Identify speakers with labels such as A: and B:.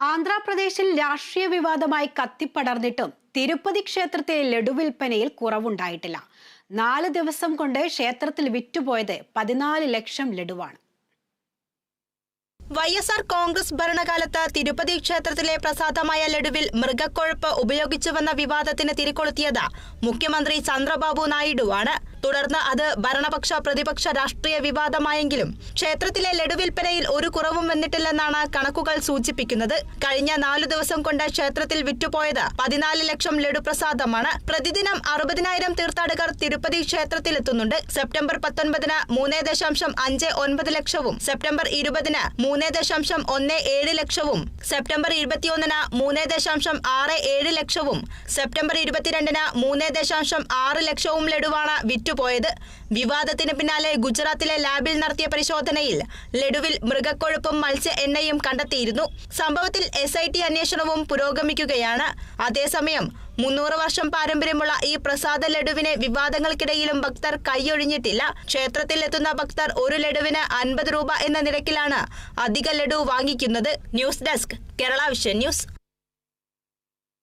A: ആന്ധ്രാപ്രദേശിൽ രാഷ്ട്രീയ വിവാദമായി കത്തിപ്പടർന്നിട്ടും തിരുപ്പതി ക്ഷേത്രത്തിലെ ലഡു വിൽപ്പനയിൽ കുറവുണ്ടായിട്ടില്ല. നാല് ദിവസം കൊണ്ട് ക്ഷേത്രത്തിൽ വിറ്റുപോയത് പതിനാല് ലക്ഷം ലഡുവാണ്.
B: വൈ എസ് ആർ കോൺഗ്രസ് ഭരണകാലത്ത് തിരുപ്പതി ക്ഷേത്രത്തിലെ പ്രസാദമായ ലഡുവിൽ മൃഗക്കൊഴുപ്പ് ഉപയോഗിച്ചുവെന്ന വിവാദത്തിന് തിരികൊളുത്തിയത് മുഖ്യമന്ത്രി ചന്ദ്രബാബു നായിഡുവാണ്. തുടർന്ന് അത് ഭരണപക്ഷ പ്രതിപക്ഷ രാഷ്ട്രീയ വിവാദമായെങ്കിലും ക്ഷേത്രത്തിലെ ലഡു വിൽപ്പനയിൽ ഒരു കുറവും വന്നിട്ടില്ലെന്നാണ് കണക്കുകൾ സൂചിപ്പിക്കുന്നത്. കഴിഞ്ഞ നാലു ദിവസം കൊണ്ട് ക്ഷേത്രത്തിൽ വിറ്റുപോയത് പതിനാല് ലക്ഷം ലഡു പ്രസാദമാണ്. പ്രതിദിനം അറുപതിനായിരം തീർത്ഥാടകർ തിരുപ്പതി ക്ഷേത്രത്തിലെത്തുന്നുണ്ട്. സെപ്റ്റംബർ പത്തൊൻപതിന് മൂന്ന് ദശാംശം അഞ്ച് ഒൻപത് ലക്ഷവും സെപ്റ്റംബർ ഇരുപതിന് മൂന്ന് ദശാംശം ഒന്ന് ഏഴ് ലക്ഷവും സെപ്റ്റംബർ ഇരുപത്തിയൊന്നിന് മൂന്ന് ദശാംശം ആറ് ഏഴ് ലക്ഷവും സെപ്റ്റംബർ ഇരുപത്തിരണ്ടിന് മൂന്ന് ദശാംശം ആറ് ലക്ഷവും ലഡുവാണ് വിറ്റുപോയത് വിവാദത്തിന് പിന്നാലെ ഗുജറാത്തിലെ ലാബിൽ നടത്തിയ പരിശോധനയിൽ ലഡുവിൽ മൃഗക്കൊഴുപ്പും മത്സ്യ എണ്ണയും കണ്ടെത്തിയിരുന്നു. സംഭവത്തിൽ എസ് ഐ ടി അന്വേഷണവും പുരോഗമിക്കുകയാണ്. അതേസമയം മുന്നൂറ് വർഷം പാരമ്പര്യമുള്ള ഈ പ്രസാദ ലഡുവിനെ വിവാദങ്ങൾക്കിടയിലും ഭക്തർ കൈയൊഴിഞ്ഞിട്ടില്ല. ക്ഷേത്രത്തിൽ എത്തുന്ന ഭക്തർ ഒരു ലഡുവിന് അൻപത് രൂപ എന്ന നിരക്കിലാണ് അധിക ലഡു വാങ്ങിക്കുന്നത്. News desk Kerala Vision news.